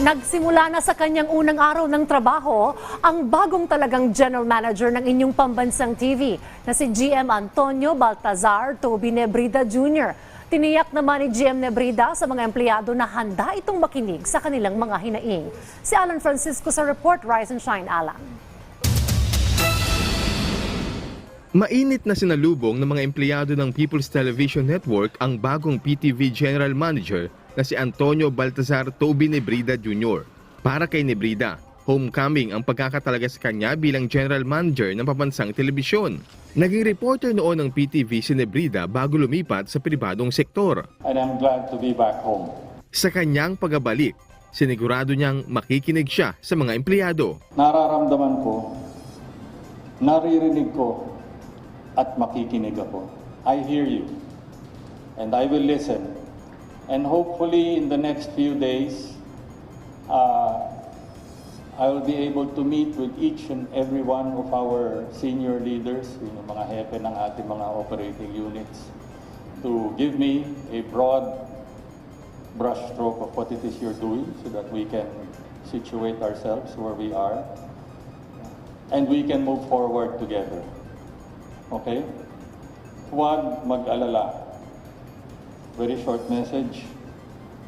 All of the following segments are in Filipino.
Nagsimula na sa kanyang unang araw ng trabaho ang bagong talagang general manager ng inyong pambansang TV na si GM Antonio Baltazar Toby Nebrida Jr. Tiniyak naman ni GM Nebrida sa mga empleyado na handa itong makinig sa kanilang mga hinaing. Si Alan Francisco sa report Rise and Shine Alan. Mainit na sinalubong ng mga empleyado ng People's Television Network ang bagong PTV General Manager na si Antonio Baltazar Toby Nebrida Jr. Para kay Nebrida, homecoming ang pagkakatalaga sa kanya bilang General Manager ng pabansang telebisyon. Naging reporter noon ng PTV si Nebrida bago lumipat sa pribadong sektor. and I'm glad to be back home. Sa kanyang pagabalik, sinigurado niyang makikinig siya sa mga empleyado. Nararamdaman ko, naririnig ko, at makikinig ako. I hear you, and I will listen. And hopefully in the next few days, uh, I will be able to meet with each and every one of our senior leaders, yung mga hepe ng ating mga operating units, to give me a broad brushstroke of what it is you're doing so that we can situate ourselves where we are and we can move forward together. Okay? Huwag mag-alala. Very short message.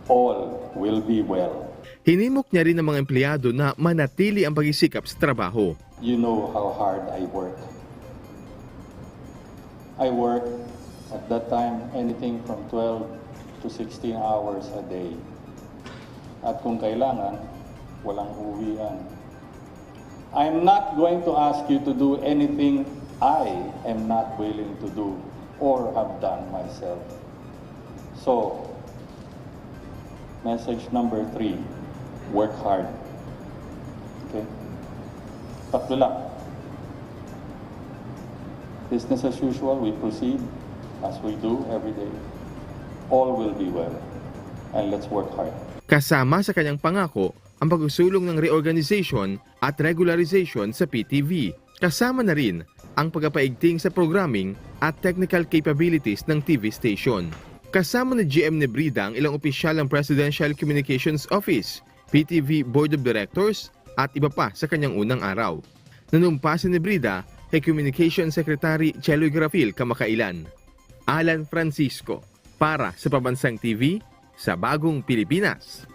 All will be well. Hinimok niya rin ng mga empleyado na manatili ang pagsisikap sa trabaho. You know how hard I work. I work at that time anything from 12 to 16 hours a day. At kung kailangan, walang uwian. I'm not going to ask you to do anything I am not willing to do or have done myself. So, message number three, work hard. Okay? Tatlo lang. Business as usual, we proceed as we do every day. All will be well. And let's work hard. Kasama sa kanyang pangako ang pagsusulong ng reorganization at regularization sa PTV. Kasama na rin ang pagpapaigting sa programming at technical capabilities ng TV station. Kasama ni GM Nebrida ang ilang opisyal ng Presidential Communications Office, PTV Board of Directors at iba pa sa kanyang unang araw. Nanumpa si Nebrida kay Communication Secretary Cheloy Grafil kamakailan. Alan Francisco para sa Pabansang TV sa Bagong Pilipinas.